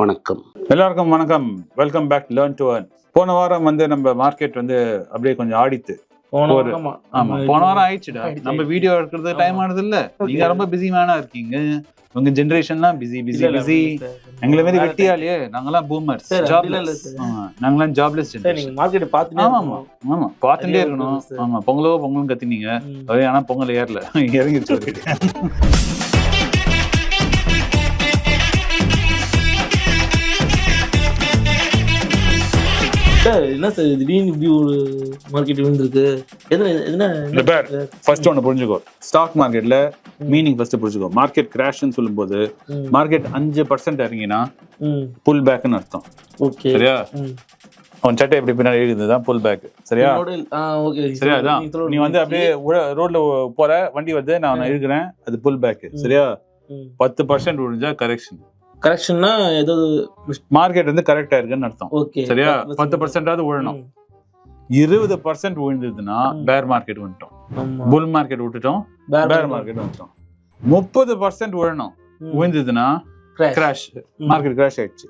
வணக்கம். எல்லாருக்கும் வணக்கம். Welcome back learn to earn. போன வாரம் வந்து நம்ம மார்க்கெட் வந்து அப்படியே கொஞ்சம் ஆடித்து போன ஒரு- வாரம்? ஆமா. போன வாரம் ஆயிடுச்சுடா. ஆயிடுச்சு. நம்ம வீடியோ எடுக்கிறது டைம் ஆனது இல்ல நீங்க ரொம்ப பிஸி மேனா இருக்கீங்க. உங்க ஜெனரேஷன்லாம் பிஸி பிஸி பிஸி எங்களை மாதிரி வெட்டியாலே நாங்கெல்லாம் பூமர்ஸ் ஜாப்லெஸ் நாங்களாம் ஜாப்லெஸ் நீங்க மார்க்கெட் பாத்துட்டே ஆமா ஆமா. ஆமா. பார்த்துட்டே இருக்கணும். ஆமா. பொங்கலோ பொங்கலும் கத்தினீங்க. அதே ஆனா பொங்கல் ஏறல. இறங்கிடுச்சு சார் என்ன சார் திடீர்னு இப்படி ஒரு மார்க்கெட் விழுந்திருக்கு? எதுனா இந்த பேர் ஃபர்ஸ்ட் ஒன்னு புரிஞ்சுக்கோ. ஸ்டாக் மார்க்கெட்ல மீனிங் ஃபர்ஸ்ட் புரிஞ்சுக்கோ. மார்க்கெட் கிராஷ்னு சொல்லும்போது மார்க்கெட் அஞ்சு பர்சன்ட் இறங்கினா புல் பேக்னு அர்த்தம். ஓகே சரியா? அவன் சட்டை எப்படி பின்னாடி எழுதுதான் புல் பேக் சரியா? சரியா அதான். நீ வந்து அப்படியே ரோட்ல போற வண்டி வந்து நான் உன்னை இழுக்கிறேன் அது புல் பேக் சரியா? பத்து பர்சன்ட் விழுந்தா கரெக்ஷன் கரெக்ஷன்னா ஏதோ மார்க்கெட் வந்து கரெக்டா இருக்குன்னு அர்த்தம். ஓகே சரியா? பத்து பர்சன்டாவது விழணும் இருபது பர்சன்ட் விழுந்ததுன்னா. பேர் மார்க்கெட் வந்துட்டோம். புல் மார்க்கெட் விட்டுட்டோம். பேர் மார்க்கெட் வந்துட்டோம். முப்பது பர்சன்ட் விழணும் விழுந்ததுன்னா கிராஷ் மார்க்கெட் கிராஷ் ஆயிடுச்சு.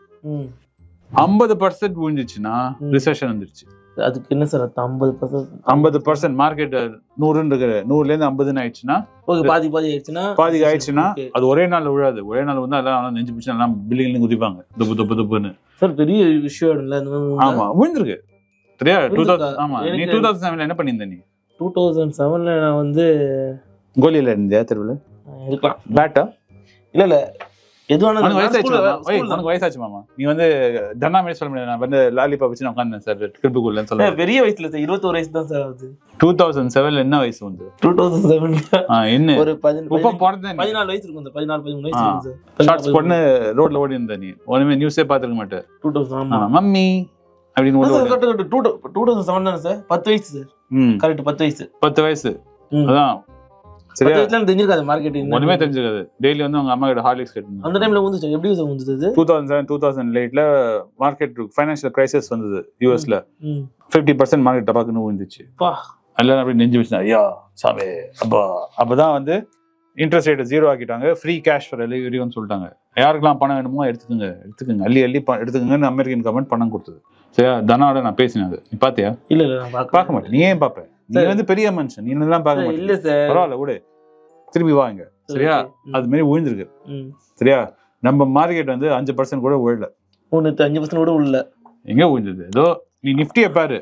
ஐம்பது பர்சன்ட் விழுந்துச்சுன்னா. ரிசெஷன் வந்துருச்சு. அதுக்கு என்ன சார் ஐம்பது பர்சன்ட் ஐம்பது பர்சன்ட் மார்க்கெட் நூறுன்னு இருக்கிற நூறுல இருந்து ஐம்பதுன்னு ஆயிடுச்சுன்னா ஓகே பாதி பாதி ஆயிடுச்சுன்னா? பாதி ஆயிடுச்சுன்னா. அது ஒரே நாள்ல விழாது. ஒரே நாள் வந்து எல்லாம் நெஞ்சு பிடிச்சு எல்லாம் பில்டிங்ல குதிப்பாங்க. துப்பு துப்பு துப்புன்னு. சார் பெரிய விஷயம் இல்ல ஆமா விழுந்திருக்கு. சரியா? டூ? தௌசண்ட் ஆமா நீ டூ தௌசண்ட் செவன்ல என்ன பண்ணியிருந்த நீ? டூ தௌசண்ட் செவன்ல நான் வந்து கோலியில இருந்தியா தெருவில்? இருக்கலாம். பேட்டா இல்ல இல்ல. வயசாச்சு மாமா. நீ வந்து தன்னா மாதிரி சொல்ல முடியாது. நான் வந்து லாலிபாப் வச்சு நான் உட்காந்தேன் சார். கிருப்புக்குள்ளன்னு சொல்ல பெரிய வயசுல சார் இருபத்தோரு வயசு தான் சார் ஆகுது. டூ தௌசண்ட் செவன்ல என்ன வயசு வந்து டூ தௌசண்ட் செவன்ல ஆ, என்ன? ஒரு இப்ப பிறந்த பதினாலு வயசு இருக்கும் பதினாலு பதிமூணு வயசு ஷார்ட்ஸ் பொண்ணு ரோட்ல ஓடி இருந்த நீ. ஒண்ணுமே நியூஸே பாத்துருக்க மாட்டேன். டூ தௌசண்ட் மம்மி அப்படின்னு. டூ தௌசண்ட் செவன் தானே சார்? பத்து வயசு சார். கரெக்ட் பத்து வயசு. பத்து வயசு. அதான். சரியா தெரிஞ்சிருக்காது மார்க்கெட்டிங் ஒண்ணுமே தெரிஞ்சுக்காது டெய்லி வந்து அவங்க அம்மா கிட்ட ஹார்லிக்ஸ் அந்த கேட்டு டைம்ல வந்து எப்படி சார் வந்து two thousand seven two thousand எயிட்ல மார்க்கெட் ஃபைனான்சியல் கிரைசிஸ் வந்தது யூஎஸ்ல ஃபிஃப்டி பர்சன்ட் மார்க்கெட் டபாக்குன்னு விழுந்துச்சு எல்லாரும் அப்படி நெஞ்சு வச்சு ஐயா சாமி அப்பா. அப்பதான் வந்து இன்ட்ரெஸ்ட் ரேட்டை ஜீரோ ஆக்கிட்டாங்க. ஃப்ரீ கேஷ் ஃபார் எலிவரியும் சொல்லிட்டாங்க. யாருக்கெல்லாம் பணம் வேணுமோ எடுத்துக்கோங்க எடுத்துக்கோங்க. அள்ளி அள்ளி எடுத்துக்கோங்கன்னு அமெரிக்கன் கவர்மெண்ட் பணம் கொடுத்தது. சரியா? தனாவோட நான் பேசினேன் அது. நீ பாத்தியா? இல்ல இல்ல நான் பார்க்க பார்க்க மாட்டேன். நீ ஏன் பாப்ப நீ. வந்து பெரிய மனுஷன். நீ என்னெல்லாம் பார்க்க மாட்டேன். பரவாயில்ல விடு. திரும்பி வாங்க சரியா? அது மாதிரி விழுந்திருக்கு. சரியா? நம்ம மார்க்கெட் வந்து அஞ்சு பர்சன்ட் கூட விழல ஒண்ணு அஞ்சு பர்சன்ட் கூட உள்ள எங்க விழுந்தது ஏதோ நீ நிஃப்டியை பாரு.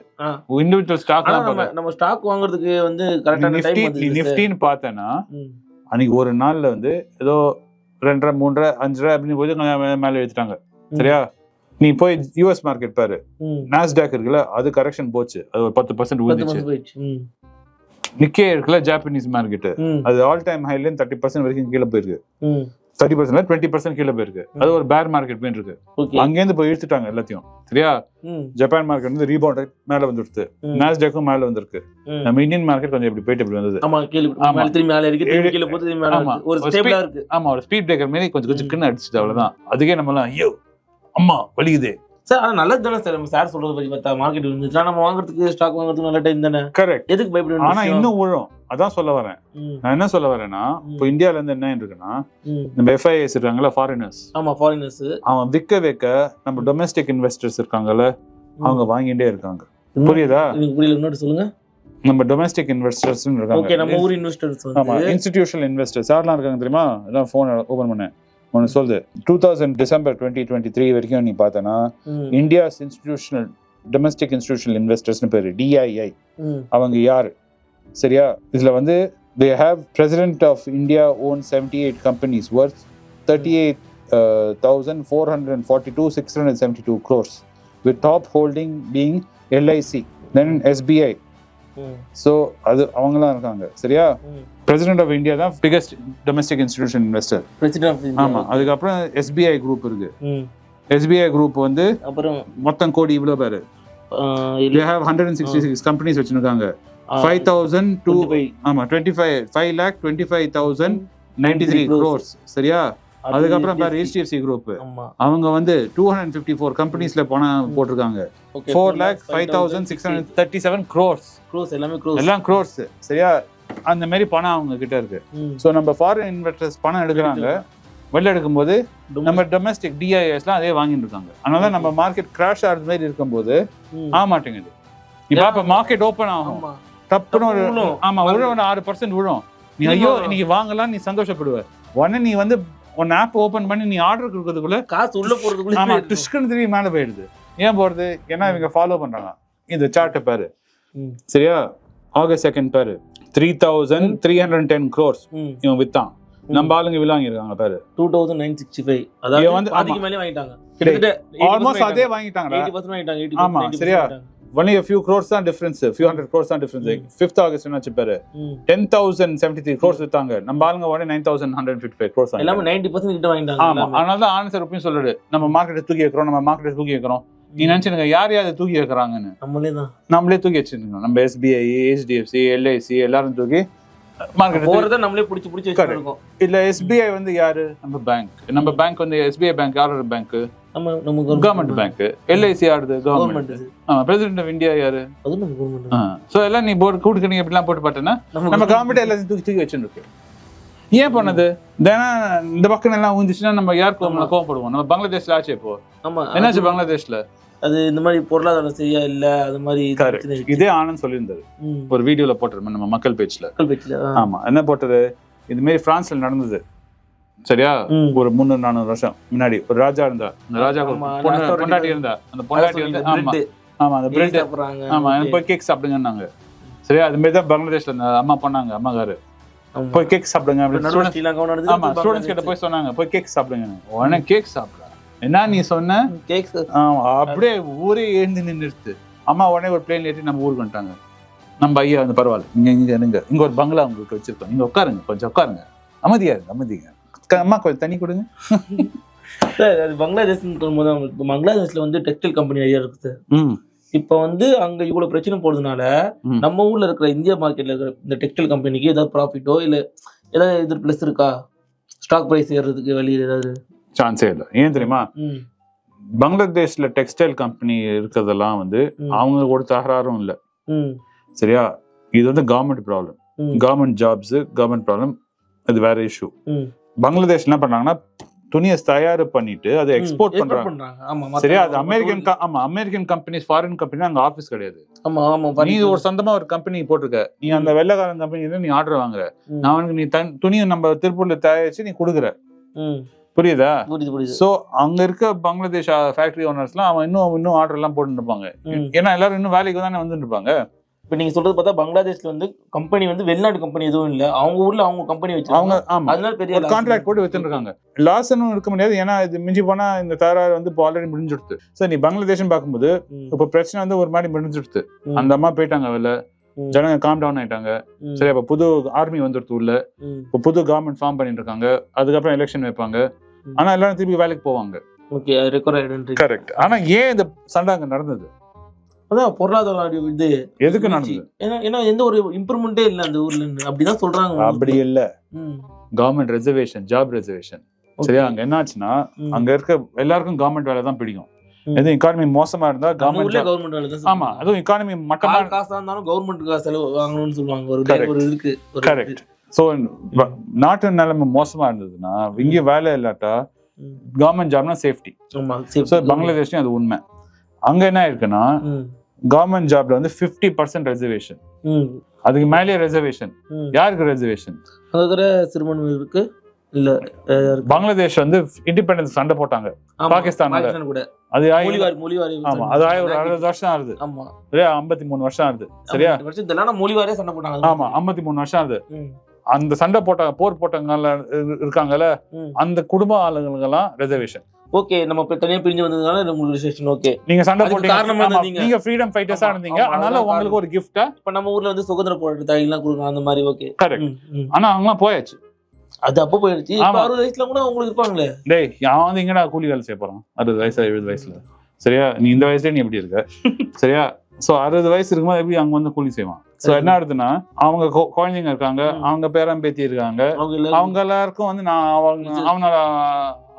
இண்டிவிஜுவல் ஸ்டாக் நம்ம ஸ்டாக் வாங்குறதுக்கு வந்து கரெக்டான டைம் நீ நிஃப்டின்னு பார்த்தேன்னா அன்னைக்கு ஒரு நாள்ல வந்து ஏதோ ரெண்டரை மூன்றரை அஞ்சரை அப்படின்னு மே- மேல எடுத்துட்டாங்க. சரியா? நீ போய் யூஎஸ் மார்க்கெட் பாரு. நாஸ்டாக் இருக்குல்ல அது கரெக்ஷன் போச்சு. அது ஒரு பத்து பர்சன்ட் ம். நிக்கே இருக்குல்ல ஜாப்பனீஸ் மார்க்கெட். அது ஆல் டைம் ஹைல தேர்ட்டி பர்சன்ட் வரைக்கும் கீழே போயிருக்கு. தேர்ட்டி பர்சன்ட் டுவெண்ட்டி பர்சன்ட் கீழே போயிருக்கு. அது ஒரு பேர் மார்க்கெட் போயிட்டு இருக்கு. அங்கேருந்து போய் இழுத்துட்டாங்க எல்லாத்தையும். சரியா. ஜப்பான் மார்க்கெட் வந்து ரீபவுண்ட் மேல வந்துடுது. நாஸ்டாக்கும் மேல வந்திருக்கு. நம்ம இந்தியன் மார்க்கெட் கொஞ்சம் இப்படி போயிட்டு இப்படி வந்தது. ஆமா கீழே ஆமா. ஒரு ஸ்டேபிளா இருக்கு. ஆமா ஒரு ஸ்பீட் பிரேக்கர் மாதிரி கொஞ்சம் கொஞ்சம் கிண்ணு அடிச்சுது அவ்வளவுதான். அதுக்கே நம்ம எல்லாம் ஐயோ அம்மா வலிக்குது. சார் ஆனா நல்லது தானே சார் நம்ம சார் சொல்றது பத்தி பார்த்தா மார்க்கெட் இருந்துச்சு நம்ம வாங்குறதுக்கு ஸ்டாக் வாங்குறதுக்கு நல்ல டைம் தானே? கரெக்ட் எதுக்கு பயப்பட ஆனா இன்னும் விழும் அதான் சொல்ல வரேன். நான் என்ன சொல்ல வரேன்னா இப்போ இந்தியால இருந்து என்ன இருக்குன்னா. நம்ம எஃப்ஐஎஸ் இருக்காங்கல்ல ஃபாரினர்ஸ் ஆமா ஃபாரினர்ஸ் அவன் விற்க வைக்க நம்ம டொமஸ்டிக் இன்வெஸ்டர்ஸ் இருக்காங்கல்ல அவங்க வாங்கிட்டே இருக்காங்க. புரியுதா? புரியல சொல்லுங்க. நம்ம டொமஸ்டிக் இன்வெஸ்டர்ஸ் ஓகே இருக்காங்க நம்ம ஊர் இன்வெஸ்டர்ஸ் ஆமா இன்ஸ்டிடியூஷனல் இன்வெஸ்டர்ஸ் யாரெல்லாம் இருக்காங்க தெரியுமா? அதான் ஃபோன் ஓபன் பண்ணேன். ஒன்று சொல்லுது two thousand December twenty twenty three வரைக்கும் நீ பார்த்தனா. இந்தியாஸ் இன்ஸ்டிடியூஷனல் டொமஸ்டிக் இன்ஸ்டிடியூஷனல் இன்வெஸ்டர்ஸ்னு பேரு டிஐஐ. அவங்க யார் சரியா இதுல வந்து they have president of India own seventy eight companies worth thirty eight thousand four hundred forty two six hundred seventy two crores with top holding being LIC then SBI. So அது அவங்களாம் இருக்காங்க. சரியா. President of India தான் biggest domestic institution investor President of India. ஆமா. அதுக்கப்புறம் SBI group இருக்கு. SBI group வந்து அப்புறம் மொத்தம் கோடி இவ்வளோ பேர். Have hundred and sixty six companies வச்சிருக்காங்க. ஃபைவ் தௌசண்ட் டூ ஆமா twenty five five lakh twenty five thousand ninety three crores சரியா? அதுக்கப்புறம் பாரு ஹெச்டிஎஃப்சி குரூப் அவங்க வந்து டூ ஹண்ட்ரட் ஃபிஃப்டி ஃபோர் கம்பெனிஸ்ல பணம் போட்டிருக்காங்க. Four lakh five thousand six hundred thirty seven crores crores எல்லாமே க்ரோஸ் எல்லாம் க்ரோர்ஸ் சரியா? அந்த மாதிரி பணம் அவங்க கிட்ட இருக்கு. ஸோ நம்ம ஃபாரின் இன்வெஸ்டர்ஸ் பணம் எடுக்கிறாங்க. வெளில எடுக்கும்போது நம்ம டொமஸ்டிக் டிஐஎஸ்லாம் அதே வாங்கிட்டு இருக்காங்க. அதனால நம்ம மார்க்கெட் கிராஷ் ஆகிறது மாதிரி இருக்கும்போது ஆக மாட்டேங்குது. இப்போ அப்போ மார்க்கெட் ஓப்பன் ஆகும். ஆமா. டப்புன்னு ஒரு டப்புன்னு விழும். ஆறு பர்சன்ட் விழும். நீ ஐயோ. இன்னைக்கு வாங்கலாம் நீ சந்தோஷப்படுவ. உடனே நீ வந்து உன் ஆப் ஓபன் பண்ணி நீ ஆர்டர் கொடுக்கறதுக்குள்ள காசு உள்ள போறதுக்குள்ள ஆமா டிஸ்கன் திரும்பி மேல போயிடுது. ஏன் போறது? ஏன்னா இவங்க ஃபாலோ பண்றாங்க. இந்த சார்ட்டை பாரு. சரியா? ஆகஸ்ட் செகண்ட் பாரு. Three thousand three hundred ten crores இவன் வித்தான். நம்ம ஆளுங்க விளாங்கிருக்காங்க பாரு. Two thousand nine sixty five அதாவது வந்து- பாதிக்கு மேலே வாங்கிட்டாங்க. கிட்டத்தட்ட ஆல்மோஸ்ட் அதே வாங்கிட்டாங்க. ஆமா, சரியா? ஒன்லி ஃபியூ க்ரோர்ஸ் தான் டிஃபரன்ஸ் ஃபியூ ஹண்ட்ரட் க்ரோர்ஸ் தான் டிஃபரன்ஸ் ஃபிஃப்த் ஆகஸ்ட் என்ன பாரு? Ten thousand seventy three crores வித்தாங்க. நம்ம ஆளுங்க உடனே nine thousand hundred fifty five crores எல்லாமே நைன்டி பர்சன்ட் கிட்ட வாங்கிட்டாங்க. ஆமா. அதனால தான் ஆனந்த் ரூபியும் சொல்றாரு நம்ம மார்க்கெட்டை தூக்கி வைக்கிறோம் நம்ம மார்க்கெட்டை தூக்கி வைக்கிறோம். நீ நினைச்சுங்க யார் யார் தூக்கி வைக்கிறாங்கன்னு? நம்மளே தான். நம்மளே தூக்கி வச்சிருக்கோம். நம்ம எஸ்பிஐ ஹெச்டிஎஃப்சி எல்ஐசி எல்லாரும் தூக்கி மார்க்கெட் நம்மளே புடிச்சு புடிச்சு இல்ல எஸ்பிஐ வந்து யாரு? நம்ம பேங்க் நம்ம பேங்க் வந்து எஸ்பிஐ பேங்க் யாரோட பேங்க் நம்ம நம்ம கவர்மெண்ட் பேங்க் எல்ஐசி யாருது கவர்மெண்ட் பிரசிடென்ட் ஆஃப் இந்தியா யாரு? அதுவும் நம்ம கவர்மெண்ட் சோ எல்லாம் நீ போர்டு கூட்டுக்கணி எப்படிலாம் போட்டு பார்த்தேன்னா நம்ம கவர்மெண்ட் எல்லாத்தையும் தூக்கி தூக்கி வச்சுருக்கு ஏன் பண்ணது? தினம் இந்த பக்கம் எல்லாம் ஊந்துச்சுன்னா நம்ம யார் கோவம். கோவப்படுவோம்? நம்ம பங்களாதேஷ்ல ஆச்சு இப்போ. ஆமா என்னாச்சு பங்களாதேஷ்ல? அது இந்த மாதிரி பொருளாதாரம் சரியா இல்ல அது மாதிரி இது ஆனந்த் சொல்லியிருந்தாரு. ஒரு வீடியோல போட்டிருப்போம் நம்ம மக்கள் பேஜ்ல மக்கள் பேச்சுல. ஆமா என்ன போட்டது? இது மாதிரி பிரான்ஸ்ல நடந்தது. சரியா. ஒரு முந்நூறு நானூறு வருஷம் முன்னாடி. ஒரு ராஜா இருந்தா. அந்த ராஜா பொண்டாட்டி இருந்தா. அந்த பொண்டாட்டி வந்து ஆமா. அந்த பிரெட் சாப்பிடுறாங்க. ஆமா. போய் கேக் சாப்பிடுங்கன்னாங்க. சரியா? அது மாதிரி தான் பங்களாதேஷ்ல இந்த அம்மா பண்ணாங்க அம்மாக்காரு. போய் கேக் சாப்பிடுங்க அப்படின்னு ஆமா ஸ்டூடெண்ட்ஸ் கிட்ட போய் சொன்னாங்க போய் கேக் சாப்பிடுங்க உடனே கேக் சாப்பிடா என்ன நீ சொன்ன. ஆமா, அப்படியே ஊரே எழுந்து நின்றுட்டு அம்மா உடனே ஒரு பிளேன் ஏற்றி நம்ம ஊருக்கு வந்துட்டாங்க. நம்ம ஐயா வந்து பரவாயில்ல இங்க இங்க இருங்க இங்க ஒரு பங்களா உங்களுக்கு வச்சிருக்கோம். நீங்க உட்காருங்க கொஞ்சம் உட்காருங்க. அமைதியா இருங்க அமைதிங்க. அம்மா கொஞ்சம் தண்ணி கொடுங்க சார், அது பங்களாதேஷ்னு சொல்லும்போது அவங்க- இப்ப பங்களாதேஷ்ல வந்து டெக்ஸ்டைல் கம்பெனி நிறைய இருக்கு சார் ம் இப்ப வந்து அங்க இவ்வளவு பிரச்சனை போறதுனால. நம்ம ஊர்ல இருக்கிற இந்தியா மார்க்கெட்ல இருக்கிற இந்த டெக்ஸ்டைல் கம்பெனிக்கு ஏதாவது ப்ராஃபிட்டோ இல்ல ஏதாவது இது பிளஸ் இருக்கா ஸ்டாக் பிரைஸ் ஏறதுக்கு வழி ஏதாவது சான்ஸே இல்லை ஏன் தெரியுமா. பங்களாதேஷ்ல டெக்ஸ்டைல் கம்பெனி இருக்கிறதெல்லாம் வந்து. அவங்க கூட தகராறும் இல்லை ம். சரியா இது வந்து government problem. Government jobs government problem அது வேற இஷ்யூ. பங்களாதேஷ் என்ன பண்றாங்கன்னா துணியை தயார் பண்ணிட்டு அதை. எக்ஸ்போர்ட் பண்றாங்க. சரியா? அது அமெரிக்கன் ஆமா அமெரிக்கன் கம்பெனிஸ் ஃபாரின் கம்பெனி அங்க ஆபீஸ் கிடையாது. ஆமா ஆமா நீ. ஒரு சொந்தமா ஒரு கம்பெனி போட்டிருக்க. நீ அந்த வெள்ளக்காரன் கம்பெனி நீ ஆர்டர் வாங்குற. நான் உனக்கு நீ துணியை நம்ம திருப்பூர்ல தயாரிச்சு நீ கொடுக்குற. புரியுதா? புரியுது புரியுது. சோ அங்க இருக்க பங்களாதேஷ் ஃபேக்டரி ஓனர்ஸ்லாம் அவன் இன்னும் இன்னும் ஆர்டர் எல்லாம் போட்டு இருப்பாங்க. ஏன்னா எல்லாரும் இன்னும் வேலைக்கு தானே வந்துட்டு இருப்பாங்க. இப்ப நீங்க சொல்றது பார்த்தா பங்களாதேஷ்ல வந்து கம்பெனி வந்து வெளிநாட்டு கம்பெனி எதுவும் இல்ல. அவங்க ஊர்ல அவங்க கம்பெனி அவங்க வச்சிருக்காங்க ஆமா. அதனால பெரிய. கான்ட்ராக்ட் போட்டு வித்துருக்காங்க லாஸ்ன்னு இருக்க முடியாது. ஏன்னா இது மிஞ்சி போனா இந்த தகராறு வந்து இப்போ ஆல்ரெடி முடிஞ்சுடுது சார் நீ பங்களாதேஷ்னு பார்க்கும்போது. இப்போ பிரச்சனை வந்து ஒரு மாதிரி முடிஞ்சுடுது. அந்த அம்மா போயிட்டாங்க வெளில. ஜனங்க காம் டவுன் ஆயிட்டாங்க. சரி அப்ப புது ஆர்மி வந்துடுது உள்ள. இப்போ புது கவர்மெண்ட் ஃபார்ம் பண்ணிட்டு இருக்காங்க. அதுக்கப்புறம் எலெக்ஷன் வைப்பாங்க. ஆனா எல்லாரும் திருப்பி வேலைக்கு போவாங்க. ஓகே கரெக்ட் ஆனா ஏன் இந்த சண்டை அங்க நடந்தது? அதான் பொருளாதார இது எதுக்கு. நடந்தது? ஏன்னா ஏன்னா எந்த ஒரு இம்ப்ரூவ்மெண்ட்டே இல்ல அந்த ஊர்ல அப்படிதான் சொல்றாங்க அப்படி இல்ல. Government reservation job reservation. சரியா? அங்க என்னாச்சுன்னா ம். அங்க இருக்க எல்லாருக்கும் கவர்மெண்ட் வேலை தான் பிடிக்கும். எதுவும் இக்கானமி மோசமா இருந்தா கவர்மெண்ட் கவர்மெண்ட் வேலை தான் ஆமா அதுவும் இக்கானமி மட்டமா காசா இருந்தாலும் கவர்மெண்ட் செலவு வாங்கணும்னு சொல்லுவாங்க. ஒரு ஒரு கரெக்ட் சோ நாட்டு நிலைமை மோசமா இருந்ததுன்னா இங்க வேலை இல்லாட்டா. கவர்மெண்ட் ஜாப்னா சேஃப்டி ஸோ பங்களாதேஷ்லயும் அது உண்மை. அங்க என்ன இருக்குன்னா. கவர்மெண்ட் ஜாப்ல வந்து 50% பர்சன்ட் ரெசர்வேஷன். அதுக்கு மேலேயே ரெசர்வேஷன். யாருக்கு ரெசர்வேஷன் அங்க இருக்கிற சிறுபான்மை இருக்கு இல்ல. பங்களாதேஷ் வந்து இண்டிபெண்டன்ஸ் சண்டை போட்டாங்க. பாகிஸ்தானோட. அது மொழிவாரி மொழிவாரி ஆமா அது ஆகி ஒரு அறுபது வருஷம் ஆகுது. ஆமா. சரியா? ஐம்பத்தி மூணு வருஷம் ஆகுது. சரியா? மொழிவாரியே சண்டை போட்டாங்க. ஆமா ஐம்பத்தி மூணு வருஷம் ஆகுது. அந்த சண்டை போட்ட போர் போட்டவங்க இருக்காங்கல்ல. அந்த குடும்ப ஆளுங்களுக்கெல்லாம் ரெசர்வேஷன் ஓகே நம்ம தனியா பிரிஞ்சு வந்ததுனால உங்களுக்கு ரிசெக்ஷன் ஓகே நீங்க சண்டை போட்டீங்க. காரணமா இருந்தீங்க. நீங்க? ஃப்ரீடம் ஃபைட்டர்ஸா இருந்தீங்க. அதனால உங்களுக்கு ஒரு கிஃப்டா இப்ப நம்ம ஊர்ல வந்து சுதந்திர போராட்ட எல்லாம் கொடுக்கணும் அந்த மாதிரி ஓகே கரெக்ட் ஆனா அவங்களாம் போயாச்சு. அது அப்போ போயிடுச்சு இப்ப. அறுபது வயசுல கூட உங்களுக்கு இருப்பாங்களே? டேய் அவன் வந்து எங்கடா கூலி வேலை செய்ய போறான்? அறுபது வயசு எழுபது வயசுல. சரியா? நீ இந்த வயசுல நீ எப்படி இருக்க? சரியா? சோ அறுபது வயசு இருக்கும்போது எப்படி அங்க வந்து கூலி செய்வான்? சோ என்ன ஆகுதுன்னா அவங்க குழந்தைங்க இருக்காங்க. அவங்க பேரன் பேத்தி இருக்காங்க. அவங்க எல்லாருக்கும் வந்து நான் அவங்க அவனோட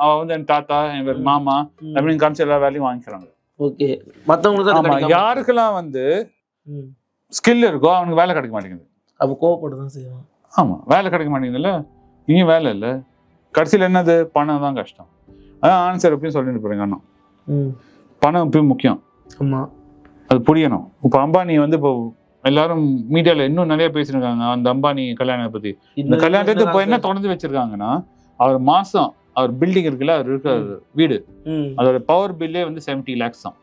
அவ வந்து என் தாத்தா என் மாமா. அப்படின்னு காமிச்சு எல்லா வேலையும் வாங்கிக்கிறாங்க. ஓகே. மத்தவங்களுக்கு அது ஆமா யாருக்கெல்லாம் வந்து. ஸ்கில் இருக்கோ அவனுக்கு வேலை கிடைக்க மாட்டேங்குது. அப்ப கோவப்பட்டு தான் செய்வான். ஆமா வேலை கிடைக்க மாட்டேங்குதுல்ல? இனியும் வேலை இல்லை. கடைசியில் என்னது? பணம் தான் கஷ்டம். அதான் ஆன்சர் எப்பயும் சொல்லிட்டு போறீங்க அண்ணா. பணம் எப்பயும் முக்கியம். ஆமா. அது புரியணும். இப்போ அம்பானி வந்து இப்போ எல்லாரும் மீடியால இன்னும் நிறைய பேசியிருக்காங்க. அந்த அம்பானி கல்யாணத்தை பத்தி. இந்த இன்னும் கல்யாணத்துக்கு இப்போ என்ன. தொடர்ந்து வச்சிருக்காங்கன்னா அவர் மாசம் அவர் பில்டிங் இருக்குல்ல அவர் இருக்கிற வீடு. ம். அதோட பவர் பில்லே வந்து செவன்டி லேக்ஸ் தான்.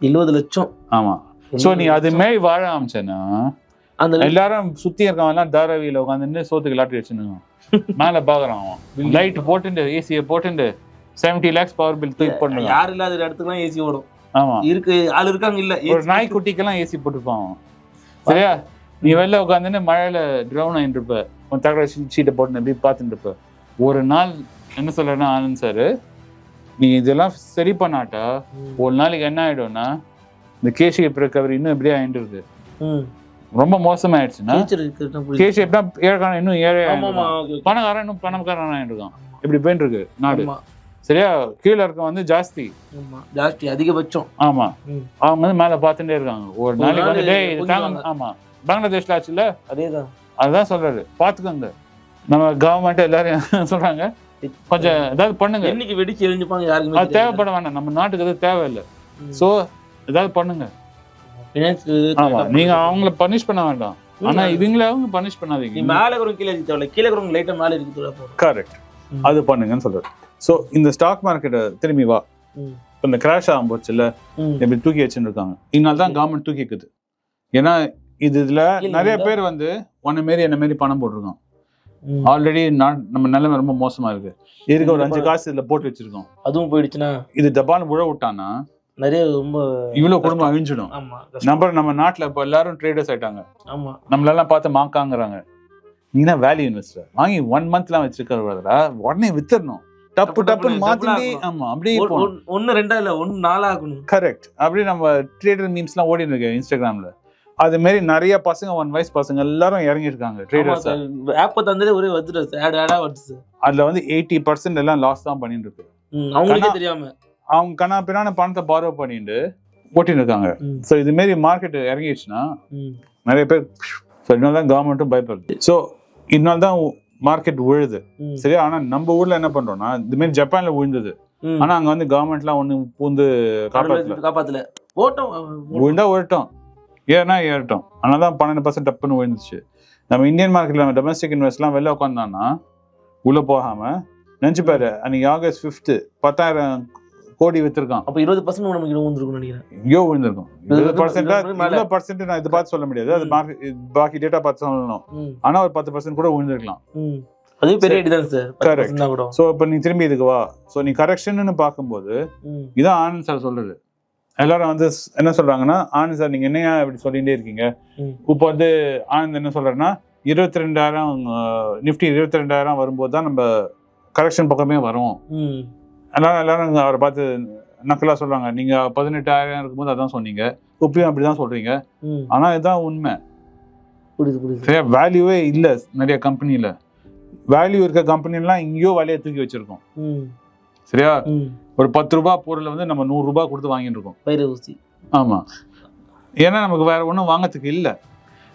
எழுபது லட்சம். ஆமா. சோ நீ அது மாரி வாழ ஆரம்பிச்சேன்னா அந்த எல்லாரும் சுத்தி இருக்கவன் எல்லாம் தாராவியில உட்காந்துட்டு சோத்துக்கு லாட்டரி வச்சுன்னு மேல பாக்குறான் அவன். லைட் போட்டுட்டு ஏசியை போட்டுட்டு செவன்டி லேக்ஸ் பவர் பில் தூக்கி பண்ணுங்க யார் இல்லாத இடத்துக்குலாம் ஏசி ஓடும். ஆமா. இருக்கு ஆள் இருக்காங்க இல்ல. ஒரு நாய்க்குட்டிக்கெல்லாம் ஏசி போட்டுருப்பான் அவன். சரியா? நீ வெளில உட்காந்துன்னு மழையில ட்ரௌன் ஆயிட்டு இருப்ப. உன் தகர சீட்டை போட்டு எப்படி பார்த்துட்டு இருப்ப. ஒரு நாள் என்ன சொல்றேன்னா ஆனந்த் சார் நீ இதெல்லாம் சரி பண்ணாட்டா. ஒரு நாளைக்கு என்ன ஆயிடும்னா இந்த கேசி ரெக்கவரி இன்னும் எப்படியே ஆயிட்டு. ரொம்ப மோசமாயிடுச்சுன்னா. கேசி எப்படியா ஏழைக்காரன் இன்னும் ஏழை. பணக்காரன் இன்னும் பணக்காரன் ஆயிட்டு இருக்கான் இப்படி போயிட்டு இருக்கு நாடு சரியா கீழே இருக்க வந்து ஜாஸ்தி. ஜாஸ்தி அதிகபட்சம் ஆமா. அவங்க வந்து மேல பார்த்துட்டே இருக்காங்க ஒரு நாளைக்கு வந்து டேய் இது தாங்க கொஞ்சுவாங்க. ஆமா பங்களாதேஷ்ல ஆச்சுல்ல அதேதான் அதுதான் சொல்றாரு பாத்துக்கோங்க நம்ம கவர்மெண்ட் எல்லாரும் சொல்றாங்க கொஞ்சம் ஏதாவது பண்ணுங்க. என்னைக்கு வெடிச்சு எரிஞ்சுப்பாங்க யாருக்குமே அது தேவைப்பட வேண்டாம் நம்ம நாட்டுக்கு அது தேவையில்லை. சோ ஏதாவது பண்ணுங்க. ஆமா. நீங்க அவங்கள பனிஷ் பண்ண வேண்டாம். ஆனா இவங்கள அவங்க பனிஷ் நீ பண்ணாதீங்க மேல இருக்கிறவங்க கீழே இருக்க தேவையில்ல கீழே இருக்கிறவங்க லைட்டா மேல இருக்கு கரெக்ட். அது பண்ணுங்கன்னு சொல்றாரு சோ இந்த ஸ்டாக் மார்க்கெட்டை திரும்பி வா. இப்ப இந்த கிராஷ் ஆகும் போச்சுல்ல ம். இப்படி தூக்கி வச்சுட்டு இருக்காங்க. இதனால தான் கவர்மெண்ட் தூக்கி இருக்குது ஏன்னா இது இதுல நிறைய. பேர் வந்து உன்ன மாரி என்ன மாரி பணம் போட்டிருக்கோம் ஆல்ரெடி நம்ம நிலைமை ரொம்ப மோசமா இருக்கு. இதுக்கு ஒரு அஞ்சு காசு இதுல போட்டு வச்சிருக்கோம்? அதுவும் போயிடுச்சுன்னா? இது தபால் உழ விட்டானா நிறைய ரொம்ப இவ்வளவு குடும்பம் அழிஞ்சிடும். நம்ம நம்ம நாட்டுல இப்ப எல்லாரும் ட்ரேடர்ஸ் ஆயிட்டாங்க. ஆமா. நம்மளெல்லாம் பார்த்து மாக்காங்கிறாங்க. நீனா வேல்யூ இன்வெஸ்டர் வாங்கி ஒன் மந்த்லாம் வச்சிருக்கிறதா உடனே வித்துடணும் டப்பு டப்பு டப்புன்னு double ஆமா அப்படியே ஒன்னு- ரெண்டா இல்ல ஒன்னு நாலா ஆகணும். கரெக்ட் அப்படியே நம்ம ட்ரேடர் மீம்ஸ்லாம் ஓடி இருக்கு இன்ஸ்டாகிராம்ல அது மாதிரி நிறைய பசங்க ஒன் வயசு பசங்க எல்லாரும் இறங்கி இருக்காங்க ட்ரேடர்ஸ் ஆப்ப தந்ததே ஒரே வந்துட்டு ஆட் ஆடா வந்துச்சு அதுல வந்து எயிட்டி பர்சன்ட் எல்லாம் லாஸ் தான் பண்ணிட்டு இருக்கு அவங்களுக்கே தெரியாம. அவங்க கண்ணா பின்னான பணத்தை பார்வை பண்ணிட்டு ஓட்டின்னு இருக்காங்க ஸோ இது மாரி மார்க்கெட் இறங்கிடுச்சுன்னா நிறைய பேர் ஸோ இதனால தான் கவர்மெண்ட்டும் பயப்படுது. ஸோ இதனால தான் மார்க்கெட் விழுது சரியா? ஆனா நம்ம ஊர்ல என்ன பண்றோம்னா இது மாதிரி ஜப்பான்ல விழுந்தது ம். ஆனா அங்க வந்து கவர்மெண்ட்லாம் ஒண்ணு பூந்து காப்பாத்தல. காப்பாத்தல. ஓட்டம் விழுந்தா விழட்டும் ஏன்னா ஏறட்டும். ஆனால் தான் பன்னெண்டு பர்சன்ட் டப்புன்னு விழுந்துச்சு நம்ம இந்தியன் மார்க்கெட்ல நம்ம டொமஸ்டிக் இன்வெஸ்ட்லாம் வெளில உட்காந்தான்னா உள்ள போகாம நினைச்சு பாரு அன்னைக்கு ஆகஸ்ட் ஃபிஃப்த் பத்தாயிரம் கோடி வித்திருக்கான். அப்ப இருபது பர்சன்ட் நமக்கு வந்துருக்கும் நினைக்கிறேன். எங்கேயோ விழுந்திருக்கும் இருபது பர்சன்டா இருபது பர்சன்ட் நான் இது பார்த்து சொல்ல முடியாது. அது ம். market- பாக்கி டேட்டா பார்த்து சொல்லணும். ம், ஆனா ஒரு பத்து பர்சன்ட் கூட விழுந்திருக்கலாம் ம். அதுவே பெரிய ஐடி தான் சார் Correct. கூட. ஸோ இப்போ நீ திரும்பி இதுக்கு வா. ஸோ நீ கரெக்ஷன்னு பார்க்கும்போது இதான் ஆனந்த் சார் சொல்றது. எல்லாரும் வந்து என்ன சொல்றாங்கன்னா ஆனந்த் சார் நீங்க என்னையா இப்படி சொல்லிட்டே இருக்கீங்க. இப்போ வந்து ஆனந்த் என்ன சொல்றாருன்னா இருபத்தி ரெண்டாயிரம் நிஃப்டி இருபத்தி ரெண்டாயிரம் வரும்போது தான் நம்ம கரெக்ஷன் பக்கமே வரும். ம். எல்லாரும் அவரை பார்த்து நக்கலா சொல்றாங்க. நீங்க பதினெட்டாயிரம் இருக்கும்போது அதான் சொன்னீங்க. இப்பயும் அப்படிதான் சொல்றீங்க. ஆனா இதுதான் உண்மை. சரியா? வேல்யூவே இல்ல நிறைய கம்பெனில வேல்யூ இருக்க கம்பெனிலாம் எங்கேயோ வேலையை தூக்கி வச்சிருக்கோம். சரியா. ஒரு பத்து ரூபாய் பொருளை வந்து நம்ம நூறு ரூபாய் கொடுத்து வாங்கிட்டு இருக்கோம். பயிர ஊசி. ஆமா. ஏன்னா நமக்கு வேற ஒண்ணும் வாங்கறதுக்கு இல்ல.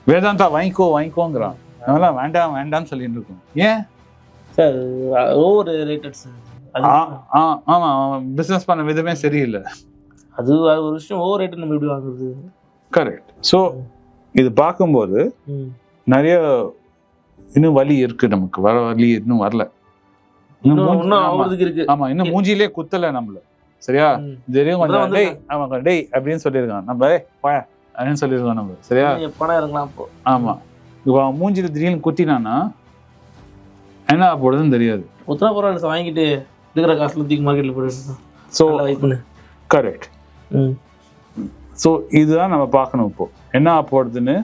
வேதாந்தா வாங்கிக்கோ வாங்கிக்கோங்கிறான். அதெல்லாம் வேண்டாம் வேண்டாம்னு சொல்லிட்டு இருக்கோம். ஏன்? Sir over rated sir. அது ஆ, ஆ, ஆமா பிசினஸ் பண்ண விதமே சரியில்லை. அது ஒரு விஷயம் ஓவர் ரேட்டட் நம்ம எப்படி வாங்குறது? கரெக்ட் ஸோ இது பார்க்கும்போது. நிறைய இன்னும் வலி இருக்கு நமக்கு. வர வலி இன்னும் வரல. ஆமா, இன்னும் மூஞ்சிலே குத்தல நம்மள. சரியா? ம். இது வரையும் கொஞ்சம் இப்பதான் டேய் அப்படின்னு சொல்லியிருக்கான். நம்ம "ஏய், போயா அப்படின்னு சொல்லியிருக்கோம் நம்ம சரியா? பணம் ஆமா. இப்போ அவன் மூஞ்சில திடீர்னு குத்தினானா என்ன ஆக போடுறதுன்னு தெரியாது பரவாயில்ல சார் வாங்கிட்டு இருக்கிற காசுல தூக்கி மார்க்கெட்ல போட்டு ஸோ வைப்புன்னு கரெக்ட் ஸோ இதுதான் நம்ம பார்க்கணும் இப்போ. என்ன போடுதுன்னு.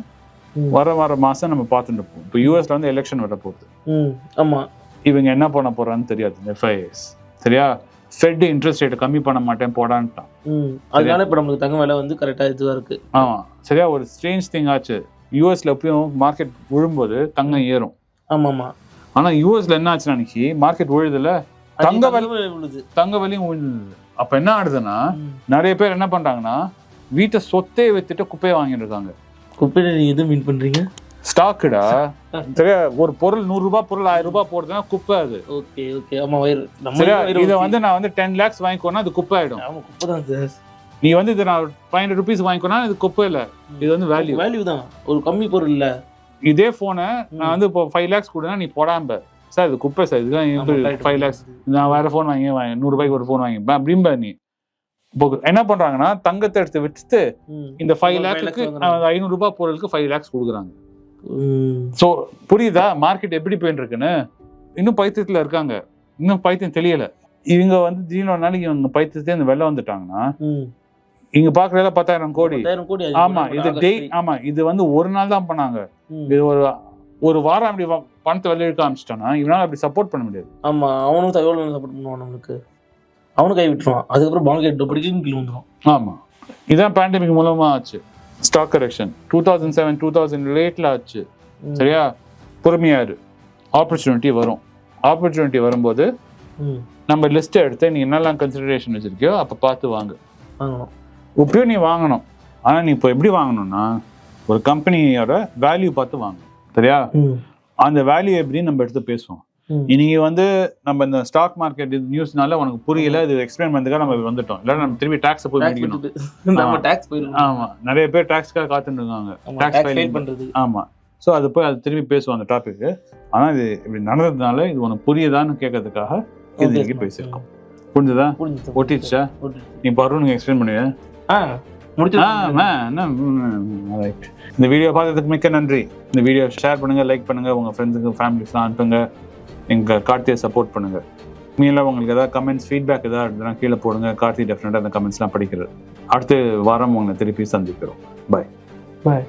வர வர மாசம் நம்ம பார்த்துட்டு இருப்போம். இப்போ யூஎஸ்ல வந்து எலெக்ஷன் வர போகுது ஆமா. இவங்க என்ன பண்ண போறான்னு தெரியாது எஃப்ஐஎஸ் சரியா? ஃபெட் இன்ட்ரெஸ்ட் ரேட்டை கம்மி பண்ண மாட்டேன் போடான்ட்டான். அதனால இப்போ நம்மளுக்கு தங்க விலை வந்து கரெக்டாக இதுவாக இருக்கு. ஆமாம் சரியா? ஒரு ஸ்ட்ரேஞ்ச் திங் ஆச்சு. யூஎஸ்ல எப்பயும் மார்க்கெட் விழும்போது தங்கம் ஏறும். ஆமாம். ஆனால் யூஎஸ்ல என்ன ஆச்சுன்னா அன்னைக்கு மார்க்கெட் விழுதுல தங்க விலை விழுது. தங்க விலையும் விழுந்தது. அப்போ என்ன ஆகுதுன்னா ம். நிறைய பேர் என்ன பண்றாங்கன்னா வீட்டை சொத்தே வித்துட்டு குப்பையை வாங்கிட்டு இருக்காங்க. குப்பையில நீங்க எதுவும் மீன் பண்றீங்க? ஸ்டாக்குடா? சரியா ஒரு பொருள் நூறு ரூபாய் பொருள் ஆயிரம் ரூபாய் போடுறதுன்னா குப்பை அது. Okay okay. ஆமா சரியா? இதை வந்து நான் வந்து டென் லேக்ஸ் வாங்கிக்கோனா அது குப்பை ஆயிடும் ஆமா குப்பை தான் சார். நீ வந்து இது நான் ஃபைவ் ஹண்ட்ரட் ருபீஸ் வாங்கிக்கோனா இது குப்பை இல்லை. இது வந்து வேல்யூ வேல்யூ தான். ஒரு கம்மி பொருள் இல்ல. இதே போனை நான் வந்து இப்போ ஃபைவ் லேக்ஸ் கொடுனா நீ போடாம சார் இது குப்பை சார். இதுதான். ஃபைவ் லேக்ஸ் நான் வேற ஃபோன் வாங்கி வாங்கி நூறு ரூபாய்க்கு ஒரு ஃபோன் வாங்கி அப்படிம்ப நீ. இப்போ என்ன பண்றாங்கன்னா தங்கத்தை எடுத்து வச்சுட்டு ம். இந்த ஃபைவ் லேக்ஸுக்கு. ஐநூறு ரூபாய் பொருளுக்கு ஃபைவ் லேக்ஸ் கொடுக்குறாங்க. ஸோ புரியுதா? மார்க்கெட் எப்படி போயிட்டு இருக்குன்னு இன்னும் பைத்தியத்துல இருக்காங்க. இன்னும் பைத்தியம் தெரியல இவங்க வந்து ஒரு நாளைக்கு இவங்க பைத்தியத்தே இந்த வெளில வந்துட்டாங்கன்னா. இங்க பாக்குறதுல பத்தாயிரம் கோடி. ஆமா இது டே ஆமா இது வந்து ஒரு நாள் தான் பண்ணாங்க. இது ஒரு ஒரு வாரம் அப்படி பணத்தை வெளில எடுக்க ஆரம்பிச்சிட்டானா இவனால அப்படி சப்போர்ட் பண்ண முடியாது. ஆமா அவனும் எவ்வளவு சப்போர்ட் பண்ணுவான் நம்மளுக்கு. அவனும் கை விட்டுருவான். அதுக்கப்புறம் பால் கேட் படிக்கும் கீழே வந்துடும் ஆமா. இதான் பேண்டமிக் மூலமா ஆச்சு. Stock correction two thousand seven two thousand லேட்ல ஆச்சு. சரியா? பொறுமையாரு ஆப்பர்ச்சுனிட்டி வரும். ஆப்பர்ச்சுனிட்டி வரும்போது நம்ம லிஸ்ட் எடுத்து நீ என்னெல்லாம் கன்சிடரேஷன் வச்சிருக்கியோ அப்போ பார்த்து வாங்கு. இப்பயும் நீ வாங்கணும். ஆனா நீ இப்போ எப்படி வாங்கணும்னா ஒரு கம்பெனியோட வேல்யூ பார்த்து வாங்கணும் சரியா. அந்த வேல்யூ எப்படின்னு நம்ம எடுத்து பேசுவோம். இன்னைக்கு வந்து நம்ம இந்த ஸ்டாக் மார்க்கெட் நியூஸ்னால உனக்கு புரியல இது எக்ஸ்பிளைன் பண்ணதுக்காக நம்ம வந்துட்டோம். இல்ல நம்ம திருப்பி டாக்ஸ் போய் முடிக்கணும். டாக்ஸ் ஆமா. நிறைய பேர் டாக்ஸ்க்காக காத்துட்டு இருக்காங்க டாக்ஸ் ஃபைல் பண்றது. ஆமா. ஸோ அது போய் அது திரும்பி பேசுவோம் அந்த டாபிக் ஆனா இது இப்படி நடந்ததுனால இது உனக்கு புரியுதான்னு கேட்கறதுக்காக இது இன்னைக்கு பேசியிருக்கோம். புரிஞ்சுதா? ஒட்டிடுச்சா. நீ பருவனுக்கு எக்ஸ்பிளைன் பண்ணுங்க. ஆ. இந்த வீடியோ பார்த்ததுக்கு மிக்க நன்றி. இந்த வீடியோ ஷேர் பண்ணுங்க லைக் பண்ணுங்க. உங்க ஃப்ரெண்ட்ஸுக்கு ஃபேமிலிஸ்லாம் அனுப்புங்க. எங்கள் கார்த்தியை சப்போர்ட் பண்ணுங்க. மீனில் உங்களுக்கு ஏதாவது கமெண்ட்ஸ் ஃபீட்பேக் ஏதாவது இருந்ததுன்னா கீழே போடுங்க. கார்த்தி டெஃபினட்டாக அந்த கமெண்ட்ஸ்லாம் படிக்கிறது அடுத்து வாரம் உங்களை திருப்பி சந்திக்கிறோம். பாய் பாய்